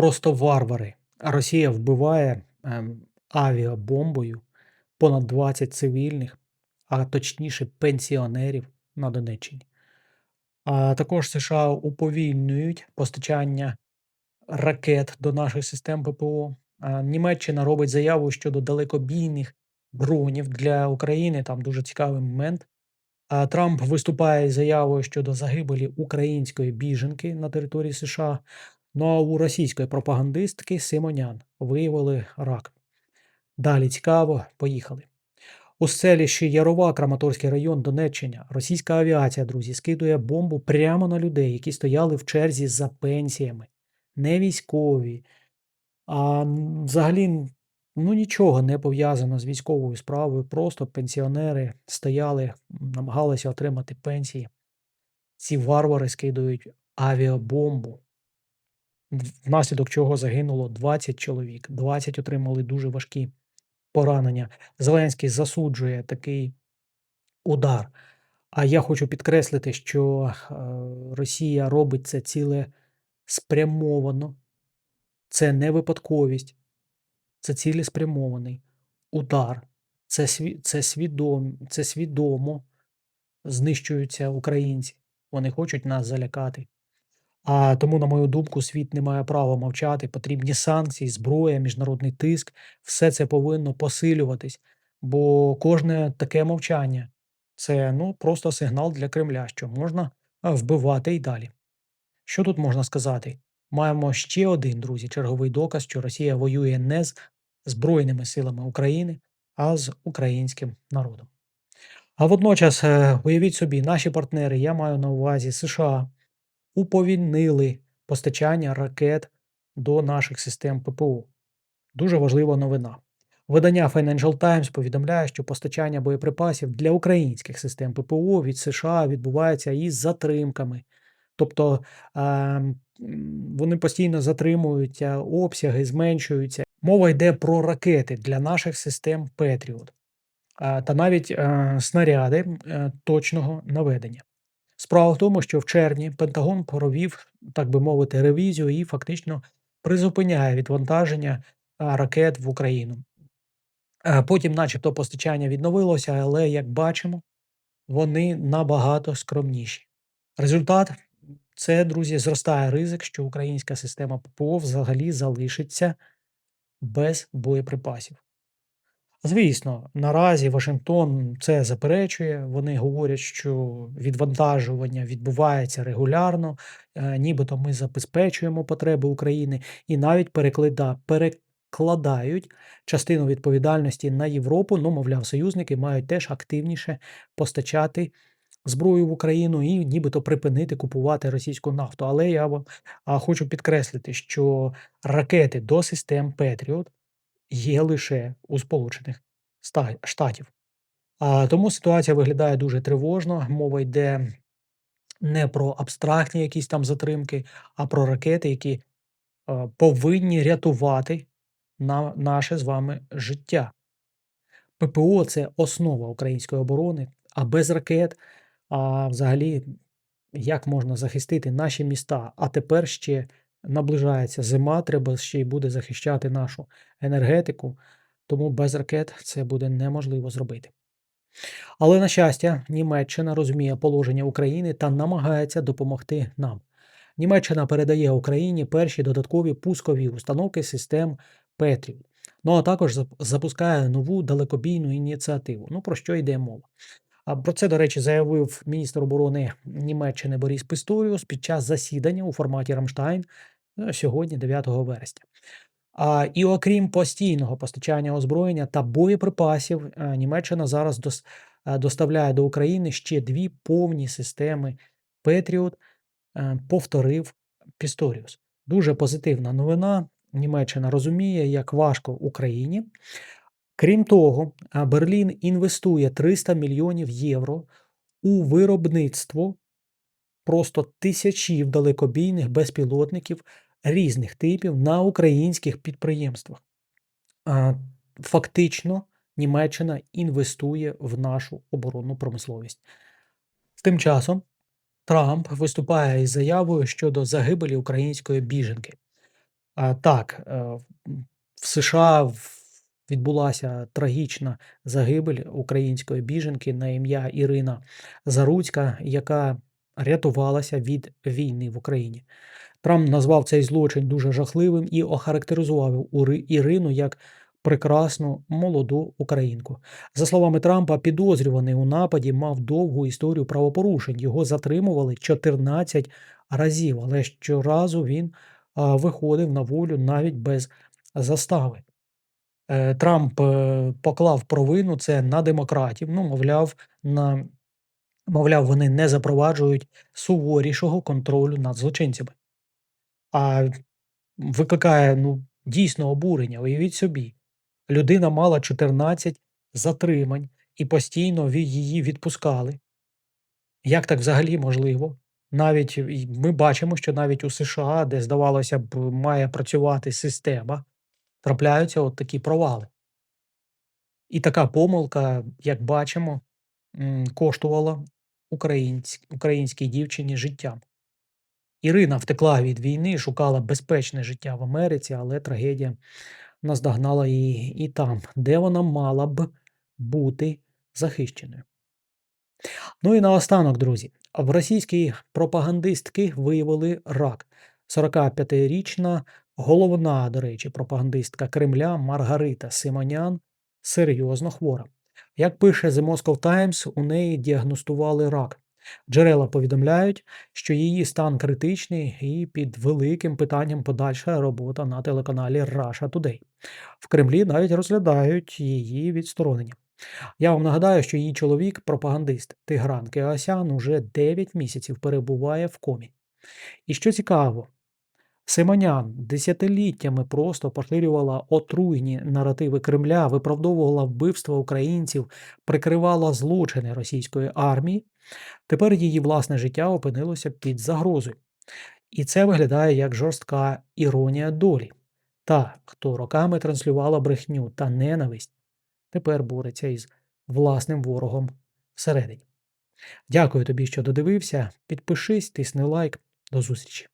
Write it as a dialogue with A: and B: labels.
A: Просто варвари. Росія вбиває ем, авіабомбою понад 20 цивільних, а точніше пенсіонерів на Донеччині. А також США уповільнюють постачання ракет до наших систем ППО. Німеччина робить заяву щодо далекобійних дронів для України. Там дуже цікавий момент. Трамп виступає із заявою щодо загибелі української біженки на території США. Ну а у російської пропагандистки Симонян виявили рак. Далі цікаво, поїхали. У селищі Ярова, Краматорський район, Донеччина, російська авіація, друзі, скидує бомбу прямо на людей, які стояли в черзі за пенсіями. Не військові, а взагалі ну, нічого не пов'язано з військовою справою. Просто пенсіонери стояли, намагалися отримати пенсії. Ці варвари скидують авіабомбу внаслідок чого загинуло 20 чоловік, 20 отримали дуже важкі поранення. Зеленський засуджує такий удар. А я хочу підкреслити, що е, Росія робить це цілеспрямовано. Це не випадковість, це цілеспрямований удар. Це, це, свідом, це свідомо знищуються українці. Вони хочуть нас залякати. А тому, на мою думку, світ не має права мовчати. Потрібні санкції, зброя, міжнародний тиск. Все це повинно посилюватись, бо кожне таке мовчання це ну, просто сигнал для Кремля, що можна вбивати і далі. Що тут можна сказати? Маємо ще один, друзі, черговий доказ, що Росія воює не з Збройними силами України, а з українським народом. А водночас, е, уявіть собі, наші партнери, я маю на увазі США, уповільнили постачання ракет до наших систем ППО. Дуже важлива новина. Видання Financial Times повідомляє, що постачання боєприпасів для українських систем ППО від США відбувається із затримками. Тобто е, вони постійно затримують е, обсяги, зменшуються. Мова йде про ракети для наших систем Patriot а, та навіть е, снаряди е, точного наведення. Справа в тому, що в червні Пентагон провів, так би мовити, ревізію і фактично призупиняє відвантаження ракет в Україну. Потім, начебто, постачання відновилося, але як бачимо, вони набагато скромніші. Результат це, друзі, зростає ризик, що українська система ППО взагалі залишиться без боєприпасів. Звісно, наразі Вашингтон це заперечує. Вони говорять, що відвантажування відбувається регулярно, е, нібито ми забезпечуємо потреби України і навіть переклада, перекладають частину відповідальності на Європу. Ну, мовляв, союзники мають теж активніше постачати зброю в Україну і нібито припинити купувати російську нафту. Але я хочу підкреслити, що ракети до систем Петріот є лише у Сполучених Штатів. А, тому ситуація виглядає дуже тривожно. Мова йде не про абстрактні якісь там затримки, а про ракети, які повинні рятувати на наше з вами життя. ППО це основа української оборони, а без ракет, а взагалі, як можна захистити наші міста? А тепер ще наближається зима, треба ще й буде захищати нашу енергетику, тому без ракет це буде неможливо зробити. Але, на щастя, Німеччина розуміє положення України та намагається допомогти нам. Німеччина передає Україні перші додаткові пускові установки систем Patriot. Ну а також запускає нову далекобійну ініціативу. Ну про що йде мова? А про це, до речі, заявив міністр оборони Німеччини Борис Пісторіус під час засідання у форматі Рамштайн сьогодні, 9 вересня. А, і окрім постійного постачання озброєння та боєприпасів, е, Німеччина зараз дос- е, доставляє до України ще дві повні системи е, повторив Пісторіус. Дуже позитивна новина. Німеччина розуміє, як важко Україні. Крім того, Берлін інвестує 300 мільйонів євро у виробництво просто тисячів далекобійних безпілотників різних типів на українських підприємствах. Фактично, Німеччина інвестує в нашу оборонну промисловість. Тим часом Трамп виступає із заявою щодо загибелі української біженки. Так, е, в США відбулася трагічна загибель української біженки на ім'я Ірина Заруцька, яка рятувалася від війни в Україні. Трамп назвав цей злочин дуже жахливим і охарактеризував Ірину як прекрасну молоду українку. За словами Трампа, підозрюваний у нападі мав довгу історію правопорушень. Його затримували 14 разів, але щоразу він виходив на волю навіть без застави. Е, Трамп е, поклав провину це на демократів. Ну, мовляв, на мовляв, вони не запроваджують суворішого контролю над злочинцями. А викликає ну, дійсно обурення. Уявіть собі, людина мала 14 затримань і постійно її відпускали. Як так взагалі можливо? Навіть ми бачимо, що навіть у США, де здавалося б, має працювати система, трапляються от такі провали. І така помилка, як бачимо, коштувала українсь- українській дівчині життя. Ірина втекла від війни, шукала безпечне життя в Америці, але трагедія наздогнала її і там, де вона мала б бути захищеною. Ну і наостанок, друзі, в російській пропагандистки виявили рак. 45-річна головна, до речі, пропагандистка Кремля Маргарита Симонян серйозно хвора. Як пише The Moscow Times, у неї діагностували рак. Джерела повідомляють, що її стан критичний і під великим питанням подальша робота на телеканалі Russia Today. В Кремлі навіть розглядають її відсторонення. Я вам нагадаю, що її чоловік, пропагандист Тигран Кеосян, уже 9 місяців перебуває в комі. І що цікаво, Симонян десятиліттями просто поширювала отруйні наративи Кремля, виправдовувала вбивства українців, прикривала злочини російської армії. Тепер її власне життя опинилося під загрозою. І це виглядає як жорстка іронія долі. Та, хто роками транслювала брехню та ненависть, тепер бореться із власним ворогом всередині. Дякую тобі, що додивився. Підпишись, тисни лайк. До зустрічі.